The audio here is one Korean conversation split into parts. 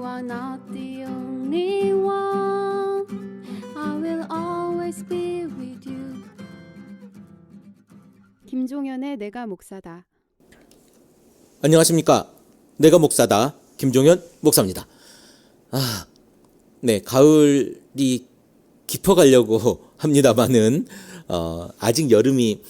you are not the only one. I will always be with you. 김종현의 내가 목사다. 안녕하십니까. 내가 목사다. 김종현 목사입니다. 아, 네, 가을이 깊어가려고 합니다만은, 어, 아직 여름이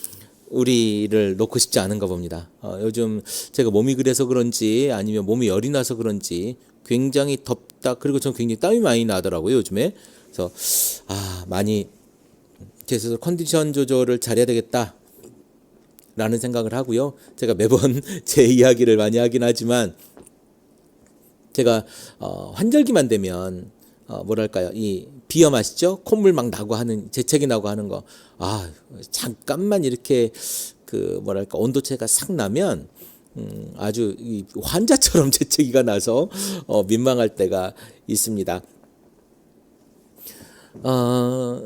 우리를 놓고 싶지 않은가 봅니다. 어, 요즘 제가 몸이 그래서 그런지 아니면 몸이 열이 나서 그런지 굉장히 덥다. 그리고 전 굉장히 땀이 많이 나더라고요, 요즘에. 그래서, 아, 많이 제 스스로 컨디션 조절을 잘해야 되겠다. 라는 생각을 하고요. 제가 매번 제 이야기를 많이 하긴 하지만 제가 어, 환절기만 되면 어, 뭐랄까요 이 비염 아시죠? 콧물 막 나고 하는 재채기 나고 하는 거. 아 잠깐만 이렇게 그 뭐랄까 온도차가 싹 나면 음, 아주 이 환자처럼 재채기가 나서 어, 민망할 때가 있습니다. 어,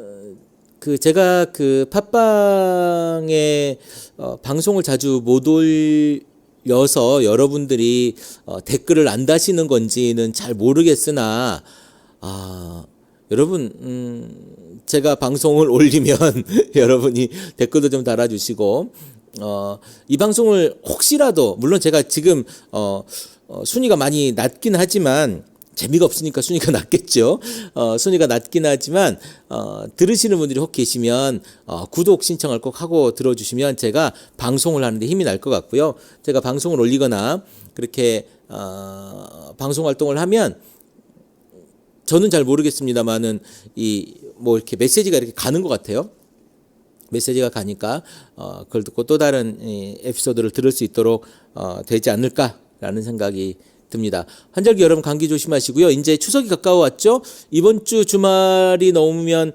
그 제가 그 팟빵에 어, 방송을 자주 못 올려서 여러분들이 어, 댓글을 안 다시는 건지는 잘 모르겠으나 아 여러분 음 제가 방송을 올리면 여러분이 댓글도 좀 달아주시고 어, 이 방송을 혹시라도 물론 제가 지금 어, 어, 순위가 많이 낮긴 하지만 재미가 없으니까 순위가 낮겠죠. 어, 순위가 낮긴 하지만 어, 들으시는 분들이 혹 계시면 어, 구독 신청을 꼭 하고 들어주시면 제가 방송을 하는데 힘이 날 것 같고요. 제가 방송을 올리거나 그렇게 어, 방송 활동을 하면 저는 잘 모르겠습니다만은 이 뭐 이렇게 메시지가 이렇게 가는 것 같아요. 메시지가 가니까 어, 그걸 듣고 또 다른 이 에피소드를 들을 수 있도록 어, 되지 않을까라는 생각이 듭니다. 환절기 여러분 감기 조심하시고요. 이제 추석이 가까워 왔죠. 이번 주 주말이 넘으면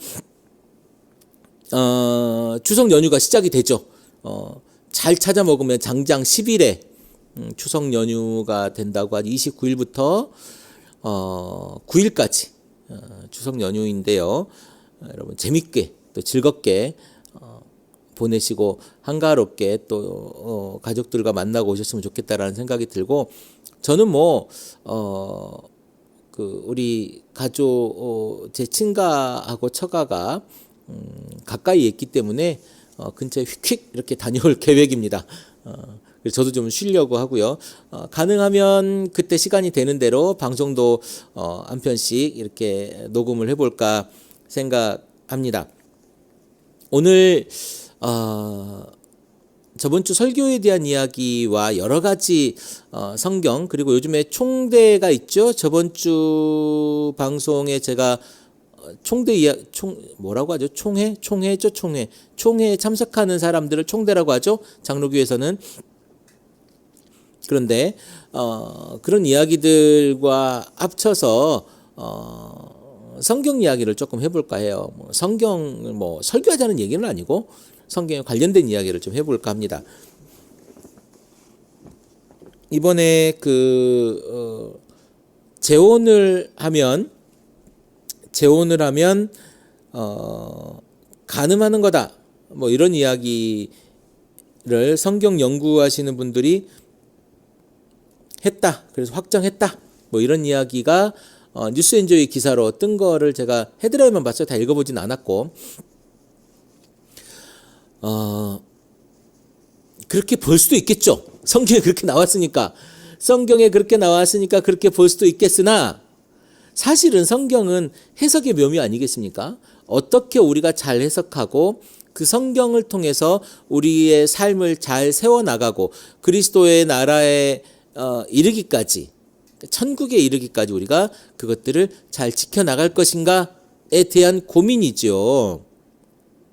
어, 추석 연휴가 시작이 되죠. 어, 잘 찾아 먹으면 장장 10일에 음, 추석 연휴가 된다고 한 29일부터 어, 9일까지 어, 추석 연휴인데요. 어, 여러분 재밌게 또 즐겁게 어, 보내시고 한가롭게 또 어, 가족들과 만나고 오셨으면 좋겠다라는 생각이 들고 저는 뭐 어, 그 우리 가족 어, 제 친가하고 처가가 음, 가까이 있기 때문에 어, 근처에 휙휙 이렇게 다녀올 계획입니다. 어, 그래서 저도 좀 쉬려고 하고요. 어, 가능하면 그때 시간이 되는 대로 방송도 어, 한 편씩 이렇게 녹음을 해볼까 생각합니다. 오늘 어, 저번 주 설교에 대한 이야기와 여러 가지 어, 성경 그리고 요즘에 총대가 있죠. 저번 주 방송에 제가 어, 총대 이야 총 뭐라고 하죠? 총회 총회죠 총회 총회에 참석하는 사람들을 총대라고 하죠. 장로교에서는 그런데 어, 그런 이야기들과 합쳐서 어, 성경 이야기를 조금 해볼까 해요. 뭐 성경을 뭐 설교하자는 얘기는 아니고 성경에 관련된 이야기를 좀 해볼까 합니다. 이번에 그 어, 재혼을 하면 재혼을 하면 어, 가늠하는 거다. 뭐 이런 이야기를 성경 연구하시는 분들이 했다. 그래서 확정했다. 뭐 이런 이야기가 어, 뉴스엔조이 기사로 뜬 거를 제가 헤드라인만 봤어요. 다 읽어보진 않았고 어, 그렇게 볼 수도 있겠죠. 성경에 그렇게 나왔으니까. 성경에 그렇게 나왔으니까 그렇게 볼 수도 있겠으나 사실은 성경은 해석의 묘미 아니겠습니까? 어떻게 우리가 잘 해석하고 그 성경을 통해서 우리의 삶을 잘 세워나가고 그리스도의 나라에 어, 이르기까지 천국에 이르기까지 우리가 그것들을 잘 지켜나갈 것인가에 대한 고민이죠.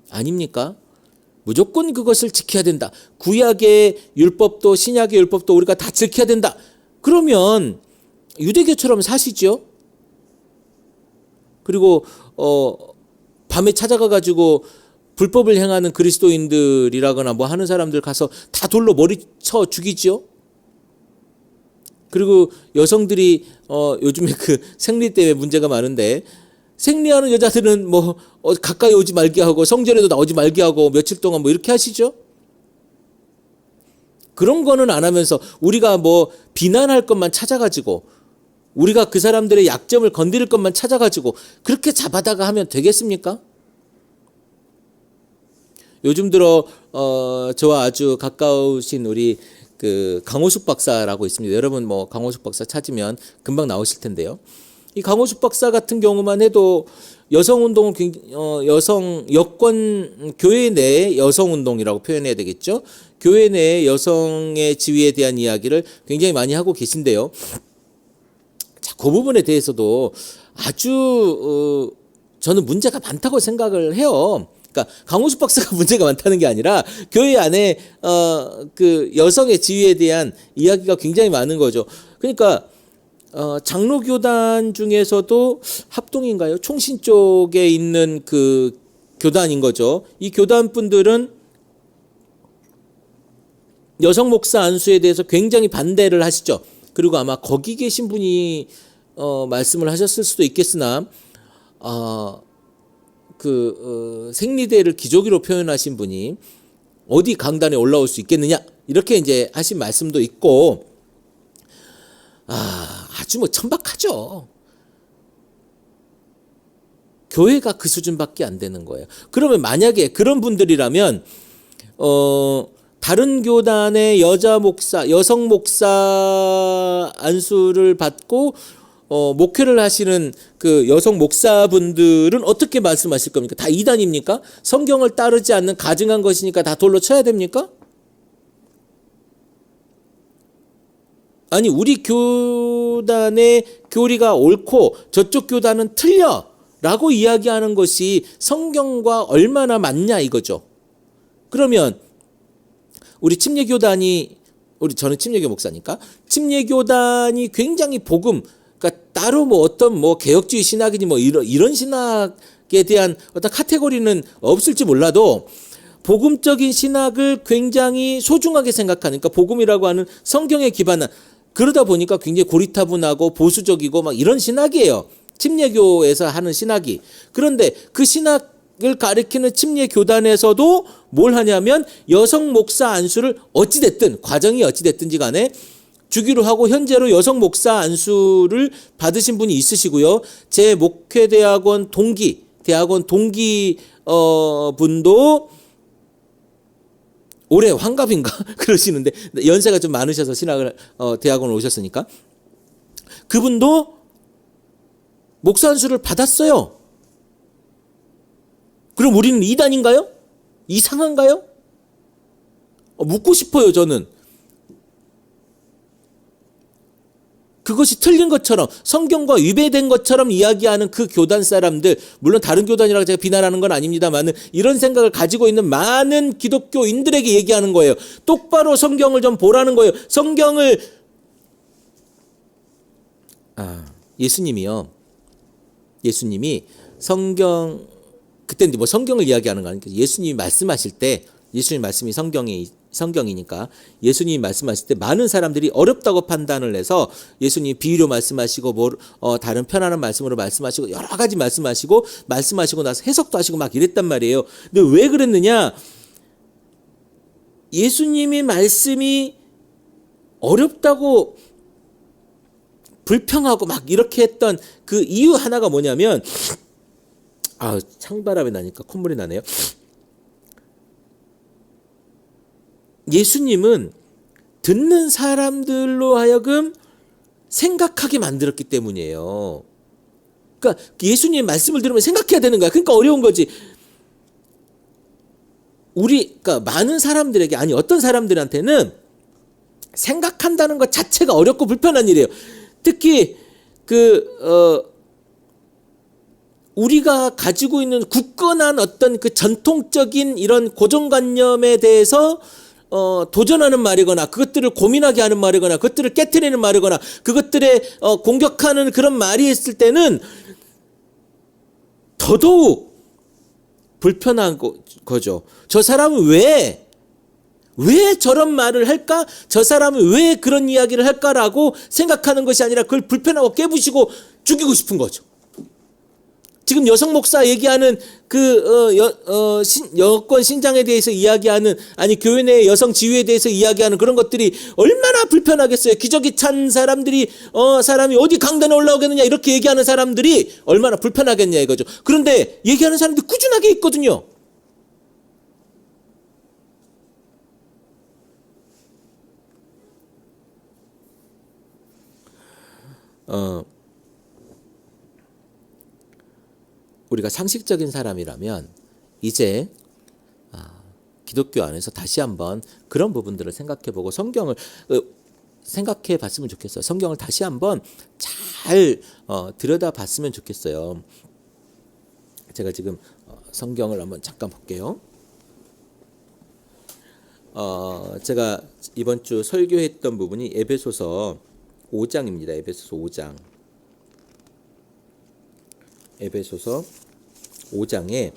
아닙니까? 무조건 그것을 지켜야 된다. 구약의 율법도 신약의 율법도 우리가 다 지켜야 된다. 그러면 유대교처럼 사시죠. 그리고 어 밤에 찾아가 가지고 불법을 행하는 그리스도인들이라거나 뭐 하는 사람들 가서 다 돌로 머리 쳐 죽이죠. 그리고 여성들이 어 요즘에 그 생리 때문에 문제가 많은데 생리하는 여자들은 뭐 어, 가까이 오지 말게 하고 성전에도 나오지 말게 하고 며칠 동안 뭐 이렇게 하시죠? 그런 거는 안 하면서 우리가 뭐 비난할 것만 찾아가지고 우리가 그 사람들의 약점을 건드릴 것만 찾아가지고 그렇게 잡아다가 하면 되겠습니까? 요즘 들어 어 저와 아주 가까우신 우리 그 강호숙 박사라고 있습니다. 여러분 뭐 강호숙 박사 찾으면 금방 나오실 텐데요. 이 강호숙 박사 같은 경우만 해도 여성 운동을 굉- 어, 여성 여권 교회 내 여성 운동이라고 표현해야 되겠죠. 교회 내 여성의 지위에 대한 이야기를 굉장히 많이 하고 계신데요. 자, 그 부분에 대해서도 아주 어, 저는 문제가 많다고 생각을 해요. 그러니까 강호숙 박사가 문제가 많다는 게 아니라 교회 안에 어, 그 여성의 지위에 대한 이야기가 굉장히 많은 거죠. 그러니까 어, 장로교단 중에서도 합동인가요? 총신 쪽에 있는 그 교단인 거죠. 이 교단 분들은 여성 목사 안수에 대해서 굉장히 반대를 하시죠. 그리고 아마 거기 계신 분이 어, 말씀을 하셨을 수도 있겠으나 어, 그 어, 생리대를 기저귀로 표현하신 분이 어디 강단에 올라올 수 있겠느냐 이렇게 이제 하신 말씀도 있고 아 아주 뭐 천박하죠. 교회가 그 수준밖에 안 되는 거예요. 그러면 만약에 그런 분들이라면 어 다른 교단의 여자 목사, 여성 목사 안수를 받고 어 목회를 하시는 그 여성 목사분들은 어떻게 말씀하실 겁니까? 다 이단입니까? 성경을 따르지 않는 가증한 것이니까 다 돌로 쳐야 됩니까? 아니 우리 교단의 교리가 옳고 저쪽 교단은 틀려라고 이야기하는 것이 성경과 얼마나 맞냐 이거죠. 그러면 우리 침례교단이 우리 저는 침례교 목사니까 침례교단이 굉장히 복음 그러니까 따로 뭐 어떤 뭐 개혁주의 신학이니 뭐 이런 이런 신학에 대한 어떤 카테고리는 없을지 몰라도 복음적인 신학을 굉장히 소중하게 생각하는 그러니까 복음이라고 하는 성경에 기반한 그러다 보니까 굉장히 고리타분하고 보수적이고 막 이런 신학이에요. 침례교에서 하는 신학이. 그런데 그 신학을 가리키는 침례 교단에서도 뭘 하냐면 여성 목사 안수를 어찌 됐든 과정이 어찌 됐든지 간에 주기로 하고 현재로 여성 목사 안수를 받으신 분이 있으시고요. 제 목회 대학원 동기 대학원 동기 어 분도 올해 환갑인가 그러시는데 연세가 좀 많으셔서 신학을 어, 대학원 오셨으니까 그분도 목사 안수를 받았어요. 그럼 우리는 이단인가요? 이상한가요? 어, 묻고 싶어요 저는. 그것이 틀린 것처럼 성경과 위배된 것처럼 이야기하는 그 교단 사람들 물론 다른 교단이라고 제가 비난하는 건 아닙니다만은 이런 생각을 가지고 있는 많은 기독교인들에게 얘기하는 거예요. 똑바로 성경을 좀 보라는 거예요. 성경을 아 예수님이요. 예수님이 성경 그때 뭐 성경을 이야기하는 거 아니까 예수님이 말씀하실 때 예수님 말씀이 성경에 성경이니까 예수님이 말씀하실 때 많은 사람들이 어렵다고 판단을 해서 예수님이 비유로 말씀하시고 뭐 어, 다른 편안한 말씀으로 말씀하시고 여러 가지 말씀하시고 말씀하시고 나서 해석도 하시고 막 이랬단 말이에요. 근데 왜 그랬느냐? 예수님이 말씀이 어렵다고 불평하고 막 이렇게 했던 그 이유 하나가 뭐냐면 아 창바람이 나니까 콧물이 나네요. 예수님은 듣는 사람들로 하여금 생각하게 만들었기 때문이에요. 그러니까 예수님의 말씀을 들으면 생각해야 되는 거야. 그러니까 어려운 거지. 우리 그러니까 많은 사람들에게 아니 어떤 사람들한테는 생각한다는 것 자체가 어렵고 불편한 일이에요. 특히 그 어. 우리가 가지고 있는 굳건한 어떤 그 전통적인 이런 고정관념에 대해서 어, 도전하는 말이거나 그것들을 고민하게 하는 말이거나 그것들을 깨뜨리는 말이거나 그것들에 어, 공격하는 그런 말이 있을 때는 더더욱 불편한 거, 거죠. 저 사람은 왜, 왜 저런 말을 할까? 저 사람은 왜 그런 이야기를 할까라고 생각하는 것이 아니라 그걸 불편하고 깨부시고 죽이고 싶은 거죠. 지금 여성 목사 얘기하는 그 어, 여, 어, 신, 여권 신장에 대해서 이야기하는 아니 교회 내 여성 지위에 대해서 이야기하는 그런 것들이 얼마나 불편하겠어요. 기저귀 찬 사람들이 어 사람이 어디 강단에 올라오겠느냐 이렇게 얘기하는 사람들이 얼마나 불편하겠냐 이거죠. 그런데 얘기하는 사람들이 꾸준하게 있거든요. 어 우리가 상식적인 사람이라면 이제 아, 기독교 안에서 다시 한번 그런 부분들을 생각해 보고 성경을 어, 생각해 봤으면 좋겠어요. 성경을 다시 한번 잘 어, 들여다 봤으면 좋겠어요. 제가 지금 어, 성경을 한번 잠깐 볼게요. 어, 제가 이번 주 설교했던 부분이 에베소서 5장입니다. 에베소서 5장. 에베소서 5장에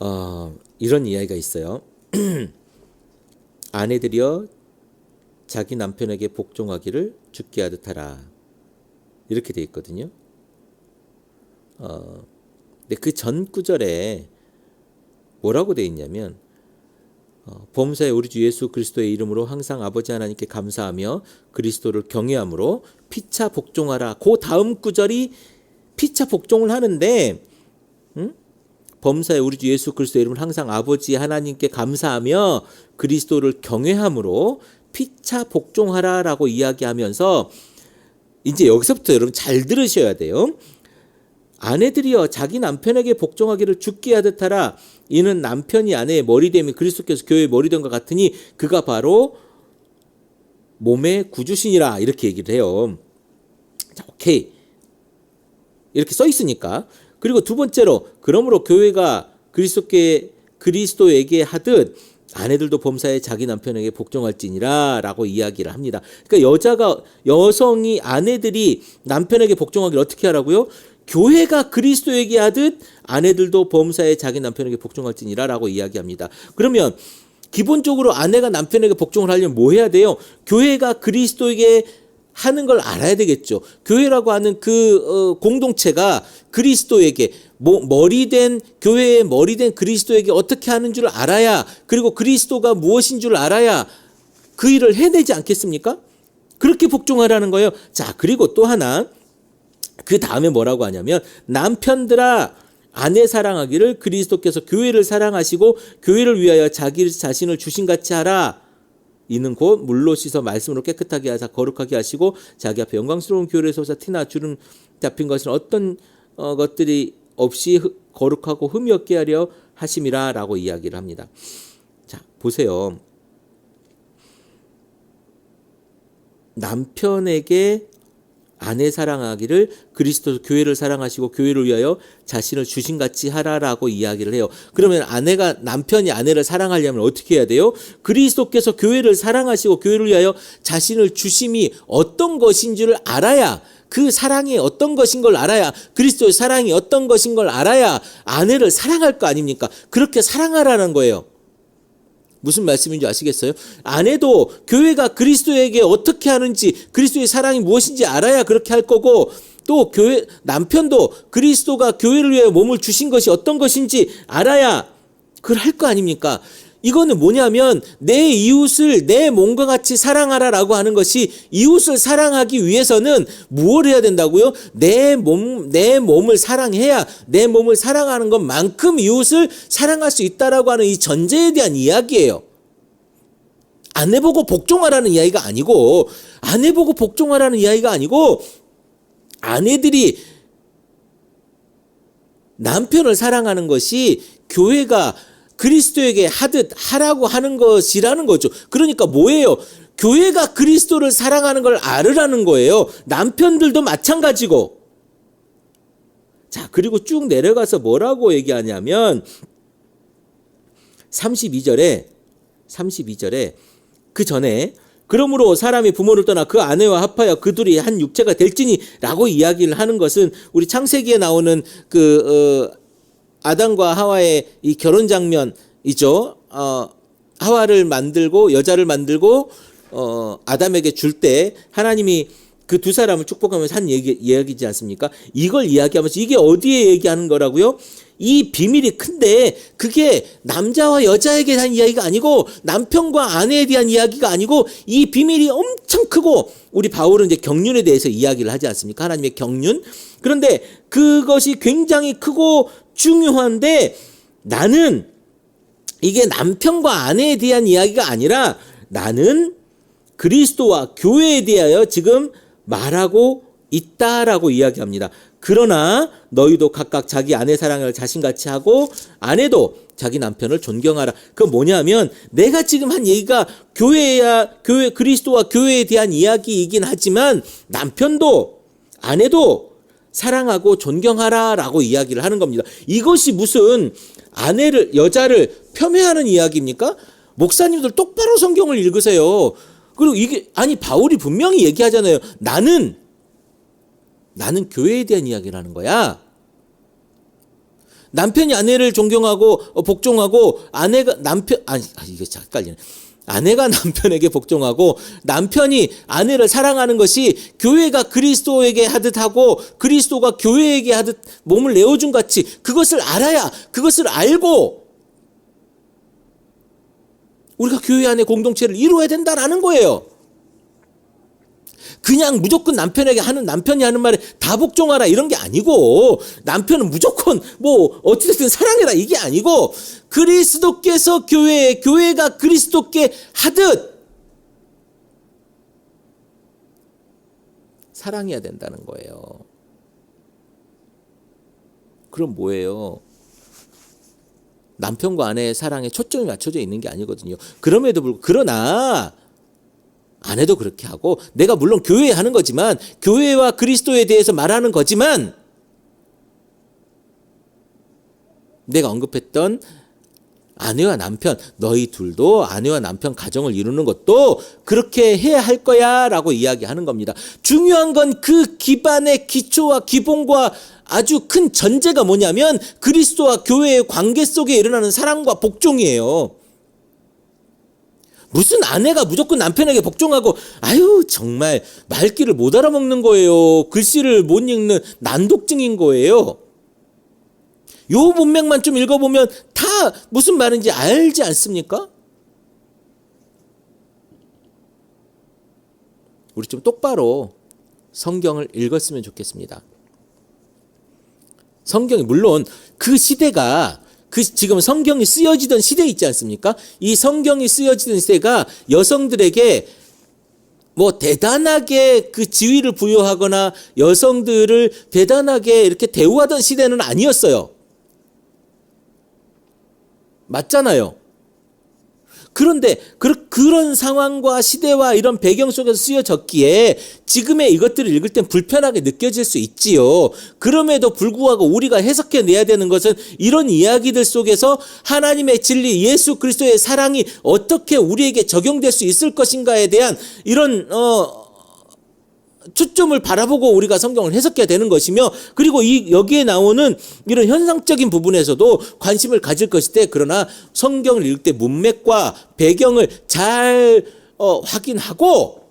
어, 이런 이야기가 있어요. 아내들이여 자기 남편에게 복종하기를 죽게 하듯 하라. 이렇게 돼 있거든요. 어, 근데 그 전 구절에 뭐라고 돼 있냐면 어, 범사에 우리 주 예수 그리스도의 이름으로 항상 아버지 하나님께 감사하며 그리스도를 경외함으로 피차 복종하라. 그 다음 구절이 피차 복종을 하는데 응? 범사에 우리 주 예수 그리스도의 이름을 항상 아버지 하나님께 감사하며 그리스도를 경외함으로 피차 복종하라라고 이야기하면서 이제 여기서부터 여러분 잘 들으셔야 돼요. 아내들이여 자기 남편에게 복종하기를 죽게 하듯 하라. 이는 남편이 아내의 머리됨이 그리스도께서 교회의 머리됨과 같으니 그가 바로 몸의 구주신이라 이렇게 얘기를 해요. 자, 오케이. 이렇게 써 있으니까. 그리고 두 번째로 그러므로 교회가 그리스도께 그리스도에게 하듯 아내들도 범사에 자기 남편에게 복종할지니라라고 이야기를 합니다. 그러니까 여자가 여성이 아내들이 남편에게 복종하기를 어떻게 하라고요? 교회가 그리스도에게 하듯 아내들도 범사에 자기 남편에게 복종할지니라라고 이야기합니다. 그러면 기본적으로 아내가 남편에게 복종을 하려면 뭐 해야 돼요? 교회가 그리스도에게 하는 걸 알아야 되겠죠. 교회라고 하는 그 어, 공동체가 그리스도에게 뭐, 머리된 교회의 머리된 그리스도에게 어떻게 하는 줄 알아야 그리고 그리스도가 무엇인 줄 알아야 그 일을 해내지 않겠습니까? 그렇게 복종하라는 거예요. 자, 그리고 또 하나 그 다음에 뭐라고 하냐면 남편들아 아내 사랑하기를 그리스도께서 교회를 사랑하시고 교회를 위하여 자기 자신을 주신 같이 하라. 이는 곧 물로 씻어 말씀으로 깨끗하게 하사 거룩하게 하시고 자기 앞에 영광스러운 교회를 솟아 티나 주름 잡힌 것은 어떤 어, 것들이 없이 흐- 거룩하고 흠이 없게 하려 하심이라라고 이야기를 합니다. 자 보세요. 남편에게 아내 사랑하기를 그리스도 교회를 사랑하시고 교회를 위하여 자신을 주신 같이 하라라고 이야기를 해요. 그러면 아내가 남편이 아내를 사랑하려면 어떻게 해야 돼요? 그리스도께서 교회를 사랑하시고 교회를 위하여 자신을 주심이 어떤 것인 줄 알아야 그 사랑이 어떤 것인 걸 알아야 그리스도의 사랑이 어떤 것인 걸 알아야 아내를 사랑할 거 아닙니까? 그렇게 사랑하라는 거예요. 무슨 말씀인지 아시겠어요? 아내도 교회가 그리스도에게 어떻게 하는지 그리스도의 사랑이 무엇인지 알아야 그렇게 할 거고 또 교회 남편도 그리스도가 교회를 위해 몸을 주신 것이 어떤 것인지 알아야 그걸 할 거 아닙니까? 이거는 뭐냐면 내 이웃을 내 몸과 같이 사랑하라라고 하는 것이 이웃을 사랑하기 위해서는 무엇을 해야 된다고요? 내 몸, 내 몸을 사랑해야 내 몸을 사랑하는 것만큼 이웃을 사랑할 수 있다라고 하는 이 전제에 대한 이야기예요. 아내 보고 복종하라는 이야기가 아니고 아내 보고 복종하라는 이야기가 아니고 아내들이 남편을 사랑하는 것이 교회가 그리스도에게 하듯 하라고 하는 것이라는 거죠. 그러니까 뭐예요? 교회가 그리스도를 사랑하는 걸 알으라는 거예요. 남편들도 마찬가지고. 자, 그리고 쭉 내려가서 뭐라고 얘기하냐면 32절에 32절에 그 전에 그러므로 사람이 부모를 떠나 그 아내와 합하여 그 둘이 한 육체가 될지니라고 이야기를 하는 것은 우리 창세기에 나오는 그 어, 아담과 하와의 이 결혼 장면이죠. 어, 하와를 만들고 여자를 만들고 어, 아담에게 줄 때 하나님이 그 두 사람을 축복하면서 한 얘기, 이야기지 않습니까? 이걸 이야기하면서 이게 어디에 얘기하는 거라고요? 이 비밀이 큰데 그게 남자와 여자에게 대한 이야기가 아니고 남편과 아내에 대한 이야기가 아니고 이 비밀이 엄청 크고 우리 바울은 이제 경륜에 대해서 이야기를 하지 않습니까? 하나님의 경륜. 그런데 그것이 굉장히 크고 중요한데 나는 이게 남편과 아내에 대한 이야기가 아니라 나는 그리스도와 교회에 대하여 지금 말하고 있다라고 이야기합니다. 그러나 너희도 각각 자기 아내 사랑을 자신같이 하고 아내도 자기 남편을 존경하라. 그 뭐냐면 내가 지금 한 얘기가 교회야 교회 그리스도와 교회에 대한 이야기이긴 하지만 남편도 아내도 사랑하고 존경하라 라고 이야기를 하는 겁니다. 이것이 무슨 아내를 여자를 폄훼하는 이야기입니까? 목사님들 똑바로 성경을 읽으세요. 그리고 이게 아니 바울이 분명히 얘기하잖아요. 나는 나는 교회에 대한 이야기를 하는 거야. 남편이 아내를 존경하고 어, 복종하고 아내가 남편 아니 아, 이게 자 헷갈리네. 아내가 남편에게 복종하고 남편이 아내를 사랑하는 것이 교회가 그리스도에게 하듯 하고 그리스도가 교회에게 하듯 몸을 내어준 같이 그것을 알아야 그것을 알고 우리가 교회 안에 공동체를 이루어야 된다라는 거예요. 그냥 무조건 남편에게 하는 남편이 하는 말에 다 복종하라 이런 게 아니고 남편은 무조건 뭐 어찌됐든 사랑해라 이게 아니고 그리스도께서 교회에 교회가 그리스도께 하듯 사랑해야 된다는 거예요. 그럼 뭐예요? 남편과 아내의 사랑에 초점이 맞춰져 있는 게 아니거든요. 그럼에도 불구하고 그러나 아내도 그렇게 하고 내가 물론 교회에 하는 거지만 교회와 그리스도에 대해서 말하는 거지만 내가 언급했던 아내와 남편 너희 둘도 아내와 남편 가정을 이루는 것도 그렇게 해야 할 거야 라고 이야기하는 겁니다. 중요한 건 그 기반의 기초와 기본과 아주 큰 전제가 뭐냐면 그리스도와 교회의 관계 속에 일어나는 사랑과 복종이에요. 무슨 아내가 무조건 남편에게 복종하고 아유 정말 말귀를 못 알아먹는 거예요. 글씨를 못 읽는 난독증인 거예요. 요 문맥만 좀 읽어보면 다 무슨 말인지 알지 않습니까? 우리 좀 똑바로 성경을 읽었으면 좋겠습니다. 성경이 물론 그 시대가 그 지금 성경이 쓰여지던 시대 있지 않습니까? 이 성경이 쓰여지던 시대가 여성들에게 뭐 대단하게 그 지위를 부여하거나 여성들을 대단하게 이렇게 대우하던 시대는 아니었어요. 맞잖아요. 그런데 그, 그런 상황과 시대와 이런 배경 속에서 쓰여졌기에 지금의 이것들을 읽을 땐 불편하게 느껴질 수 있지요. 그럼에도 불구하고 우리가 해석해 내야 되는 것은 이런 이야기들 속에서 하나님의 진리, 예수 그리스도의 사랑이 어떻게 우리에게 적용될 수 있을 것인가에 대한 이런 어 초점을 바라보고 우리가 성경을 해석해야 되는 것이며 그리고 이 여기에 나오는 이런 현상적인 부분에서도 관심을 가질 것인데 그러나 성경을 읽을 때 문맥과 배경을 잘 어, 확인하고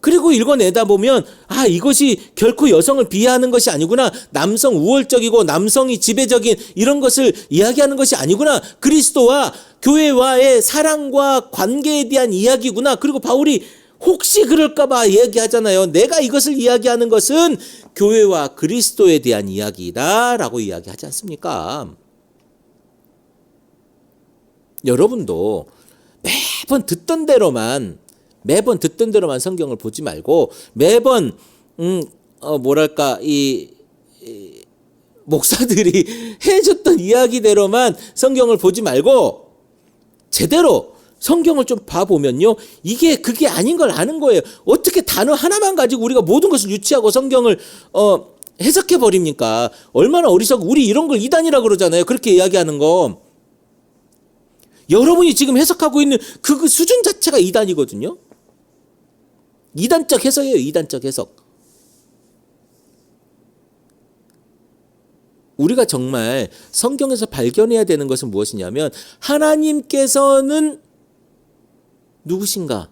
그리고 읽어내다 보면 아 이것이 결코 여성을 비하하는 것이 아니구나 남성 우월적이고 남성이 지배적인 이런 것을 이야기하는 것이 아니구나 그리스도와 교회와의 사랑과 관계에 대한 이야기구나 그리고 바울이 혹시 그럴까봐 이야기하잖아요. 내가 이것을 이야기하는 것은 교회와 그리스도에 대한 이야기다 라고 이야기하지 않습니까? 여러분도 매번 듣던 대로만 매번 듣던 대로만 성경을 보지 말고 매번 음 어 뭐랄까 이, 이 목사들이 해줬던 이야기대로만 성경을 보지 말고 제대로 성경을 좀 봐보면요. 이게 그게 아닌 걸 아는 거예요. 어떻게 단어 하나만 가지고 우리가 모든 것을 유치하고 성경을, 어, 해석해 버립니까? 얼마나 어리석고, 우리 이런 걸 이단이라 그러잖아요. 그렇게 이야기하는 거. 여러분이 지금 해석하고 있는 그 수준 자체가 이단이거든요. 이단적 해석이에요. 이단적 해석. 우리가 정말 성경에서 발견해야 되는 것은 무엇이냐면 하나님께서는 누구신가?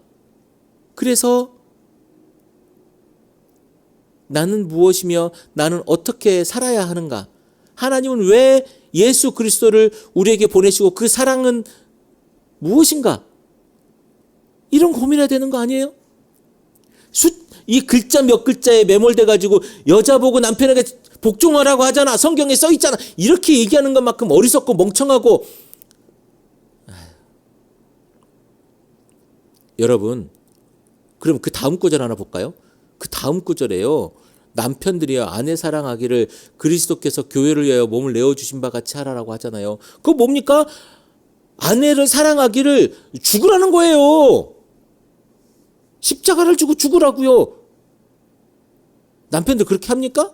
그래서 나는 무엇이며 나는 어떻게 살아야 하는가? 하나님은 왜 예수 그리스도를 우리에게 보내시고 그 사랑은 무엇인가? 이런 고민해야 되는 거 아니에요? 수, 이 글자 몇 글자에 매몰돼 가지고 여자 보고 남편에게 복종하라고 하잖아. 성경에 써 있잖아. 이렇게 얘기하는 것만큼 어리석고 멍청하고 아휴. 여러분 그럼 그 다음 구절 하나 볼까요? 그 다음 구절에요. 남편들이여 아내 사랑하기를 그리스도께서 교회를 위하여 몸을 내어 주신 바 같이 하라라고 하잖아요. 그거 뭡니까? 아내를 사랑하기를 죽으라는 거예요. 십자가를 주고 죽으라고요. 남편들 그렇게 합니까?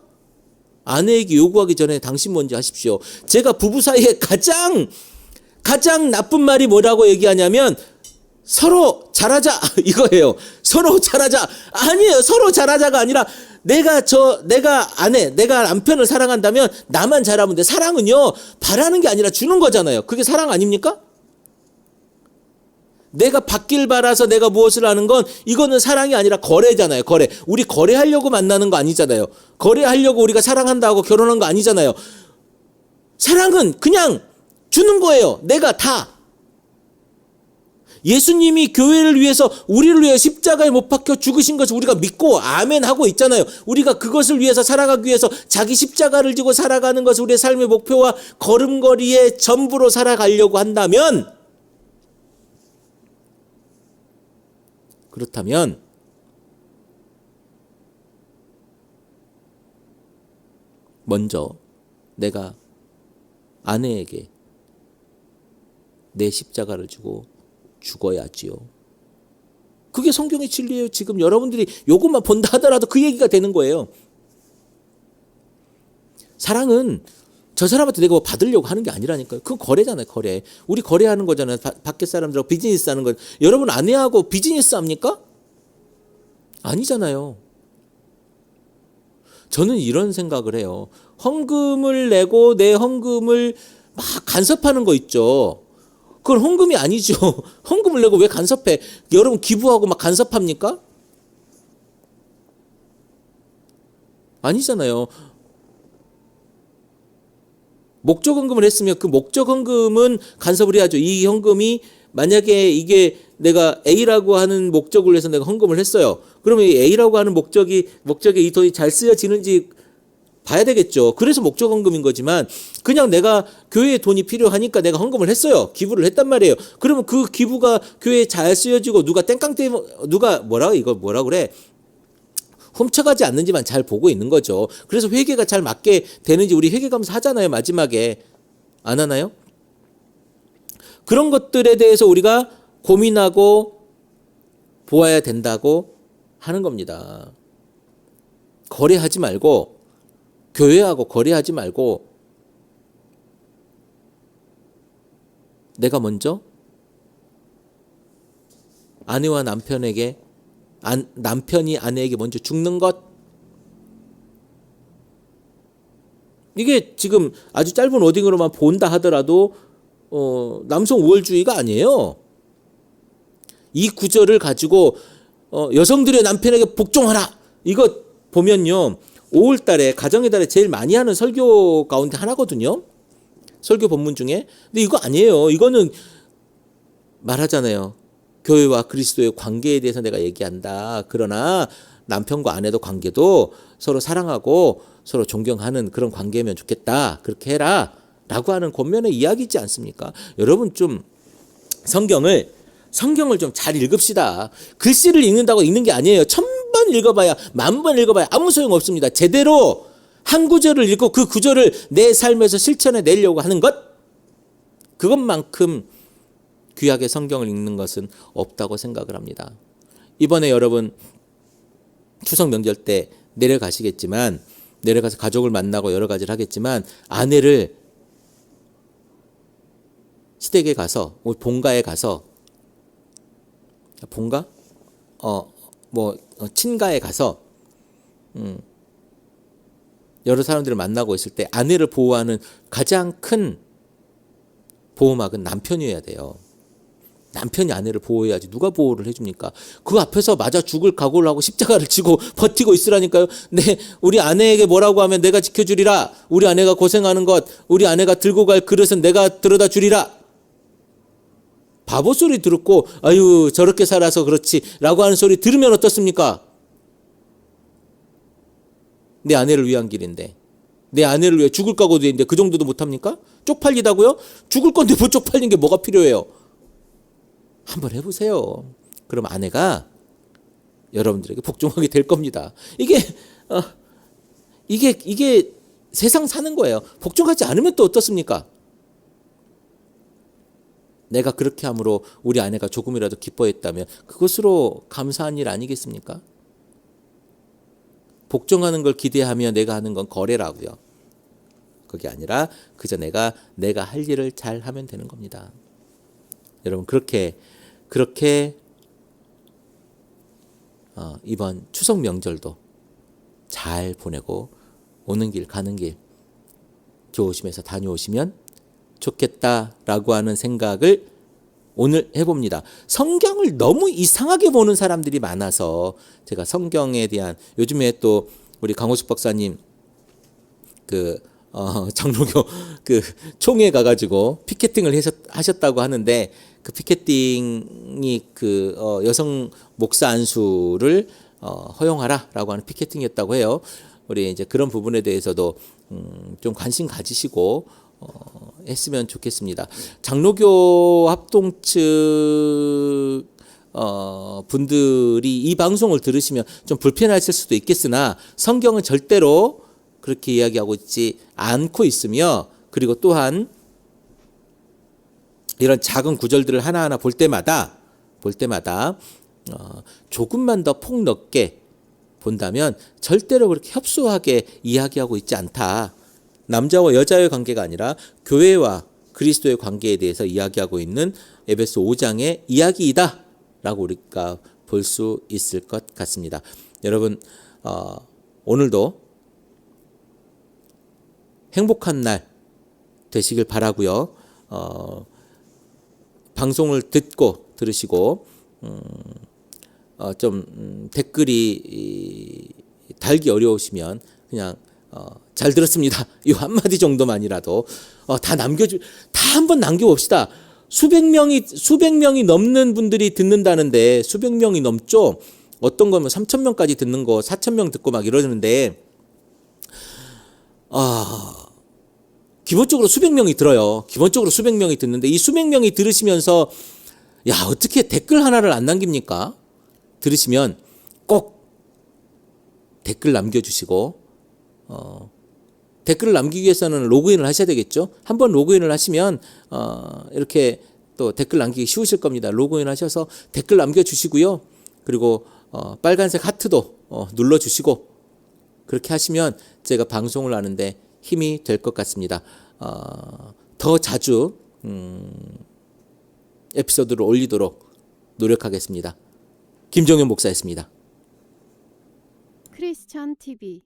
아내에게 요구하기 전에 당신 뭔지 아십시오. 제가 부부 사이에 가장 가장 나쁜 말이 뭐라고 얘기하냐면 서로 잘하자 이거예요. 서로 잘하자 아니에요. 서로 잘하자가 아니라 내가 저 내가 아내 내가 남편을 사랑한다면 나만 잘하면 돼. 사랑은요 바라는 게 아니라 주는 거잖아요. 그게 사랑 아닙니까? 내가 받길 바라서 내가 무엇을 하는 건 이거는 사랑이 아니라 거래잖아요. 거래. 우리 거래하려고 만나는 거 아니잖아요. 거래하려고 우리가 사랑한다고 결혼한 거 아니잖아요. 사랑은 그냥 주는 거예요. 내가 다. 예수님이 교회를 위해서 우리를 위해 십자가에 못 박혀 죽으신 것을 우리가 믿고 아멘 하고 있잖아요. 우리가 그것을 위해서 살아가기 위해서 자기 십자가를 지고 살아가는 것을 우리의 삶의 목표와 걸음걸이의 전부로 살아가려고 한다면 그렇다면 먼저 내가 아내에게 내 십자가를 주고 죽어야지요. 그게 성경의 진리예요. 지금 여러분들이 요것만 본다 하더라도 그 얘기가 되는 거예요. 사랑은 저 사람한테 내가 뭐 받으려고 하는 게 아니라니까요. 그건 거래잖아요, 거래. 우리 거래하는 거잖아요. 바, 밖에 사람들하고 비즈니스 하는 거. 여러분 아내하고 비즈니스 합니까? 아니잖아요. 저는 이런 생각을 해요. 헌금을 내고 내 헌금을 막 간섭하는 거 있죠. 그건 헌금이 아니죠. 헌금을 내고 왜 간섭해? 여러분 기부하고 막 간섭합니까? 아니잖아요. 목적 헌금을 했으면 그 목적 헌금은 간섭을 해야죠. 이 헌금이 만약에 이게 내가 A라고 하는 목적을 위해서 내가 헌금을 했어요. 그러면 이 A라고 하는 목적이 목적에 이 돈이 잘 쓰여지는지 봐야 되겠죠. 그래서 목적 헌금인 거지만 그냥 내가 교회에 돈이 필요하니까 내가 헌금을 했어요. 기부를 했단 말이에요. 그러면 그 기부가 교회에 잘 쓰여지고 누가 땡깡 때문에 누가 뭐라 이거 뭐라 그래? 훔쳐가지 않는지만 잘 보고 있는 거죠. 그래서 회계가 잘 맞게 되는지 우리 회계감사 하잖아요. 마지막에 안 하나요? 그런 것들에 대해서 우리가 고민하고 보아야 된다고 하는 겁니다. 거래하지 말고 교회하고 거래하지 말고 내가 먼저 아내와 남편에게 안, 남편이 아내에게 먼저 죽는 것. 이게 지금 아주 짧은 워딩으로만 본다 하더라도 어, 남성 우월주의가 아니에요. 이 구절을 가지고 어, 여성들의 남편에게 복종하라. 이거 보면요 5월 달에 가정의 달에 제일 많이 하는 설교 가운데 하나거든요. 설교 본문 중에 근데 이거 아니에요. 이거는 말하잖아요. 교회와 그리스도의 관계에 대해서 내가 얘기한다. 그러나 남편과 아내도 관계도 서로 사랑하고 서로 존경하는 그런 관계면 좋겠다. 그렇게 해라. 라고 하는 권면의 이야기지 않습니까? 여러분 좀 성경을 성경을 좀 잘 읽읍시다. 글씨를 읽는다고 읽는 게 아니에요. 천 번 읽어봐야 만 번 읽어봐야 아무 소용 없습니다. 제대로 한 구절을 읽고 그 구절을 내 삶에서 실천해 내려고 하는 것 그것만큼 귀하게 성경을 읽는 것은 없다고 생각을 합니다. 이번에 여러분 추석 명절 때 내려가시겠지만 내려가서 가족을 만나고 여러 가지를 하겠지만 아내를 시댁에 가서 본가에 가서 본가 어뭐 친가에 가서 음 여러 사람들을 만나고 있을 때 아내를 보호하는 가장 큰 보호막은 남편이어야 돼요. 남편이 아내를 보호해야지 누가 보호를 해줍니까? 그 앞에서 맞아 죽을 각오를 하고 십자가를 지고 버티고 있으라니까요. 네, 우리 아내에게 뭐라고 하면 내가 지켜주리라. 우리 아내가 고생하는 것, 우리 아내가 들고 갈 그릇은 내가 들여다 주리라. 바보 소리 듣고 아유 저렇게 살아서 그렇지라고 하는 소리 들으면 어떻습니까? 내 아내를 위한 길인데 내 아내를 위해 죽을 각오도 있는데 그 정도도 못합니까? 쪽팔리다고요? 죽을 건데 뭐 쪽팔린 게 뭐가 필요해요? 한번 해보세요. 그럼 아내가 여러분들에게 복종하게 될 겁니다. 이게 어, 이게 이게 세상 사는 거예요. 복종하지 않으면 또 어떻습니까? 내가 그렇게 함으로 우리 아내가 조금이라도 기뻐했다면 그것으로 감사한 일 아니겠습니까? 복종하는 걸 기대하며 내가 하는 건 거래라고요. 그게 아니라 그저 내가 내가 할 일을 잘 하면 되는 겁니다. 여러분 그렇게 그렇게 어, 이번 추석 명절도 잘 보내고 오는 길 가는 길 조심해서 다녀오시면 좋겠다라고 하는 생각을 오늘 해봅니다. 성경을 너무 이상하게 보는 사람들이 많아서 제가 성경에 대한 요즘에 또 우리 강호숙 박사님 그 어, 장로교 그 총회 가가지고 피켓팅을 하셨, 하셨다고 하는데 그 피켓팅이 그 어, 여성 목사 안수를 어, 허용하라라고 하는 피켓팅이었다고 해요. 우리 이제 그런 부분에 대해서도 음, 좀 관심 가지시고 어, 했으면 좋겠습니다. 장로교 합동 측 어, 분들이 이 방송을 들으시면 좀 불편하실 수도 있겠으나 성경은 절대로 그렇게 이야기하고 있지 않고 있으며 그리고 또한 이런 작은 구절들을 하나하나 볼 때마다 볼 때마다 어, 조금만 더 폭 넓게 본다면 절대로 그렇게 협소하게 이야기하고 있지 않다. 남자와 여자의 관계가 아니라 교회와 그리스도의 관계에 대해서 이야기하고 있는 에베소 5장의 이야기이다 라고 우리가 볼 수 있을 것 같습니다. 여러분 어, 오늘도 행복한 날 되시길 바라고요. 어, 방송을 듣고 들으시고 음, 어, 좀 음, 댓글이 이, 달기 어려우시면 그냥 어, 잘 들었습니다. 이 한마디 정도만이라도 어, 다 남겨주 다 한번 남겨봅시다. 수백 명이 수백 명이 넘는 분들이 듣는다는데 수백 명이 넘죠. 어떤 거면 3천 명까지 듣는 거 4천 명 듣고 막 이러는데 아 기본적으로 수백 명이 들어요. 기본적으로 수백 명이 듣는데 이 수백 명이 들으시면서 야 어떻게 댓글 하나를 안 남깁니까? 들으시면 꼭 댓글 남겨주시고 어, 댓글을 남기기 위해서는 로그인을 하셔야 되겠죠. 한번 로그인을 하시면 어, 이렇게 또 댓글 남기기 쉬우실 겁니다. 로그인 하셔서 댓글 남겨주시고요. 그리고 어, 빨간색 하트도 어, 눌러주시고 그렇게 하시면 제가 방송을 하는데 힘이 될 것 같습니다. 어, 더 자주 음, 에피소드를 올리도록 노력하겠습니다. 김종현 목사였습니다. 크리스천 TV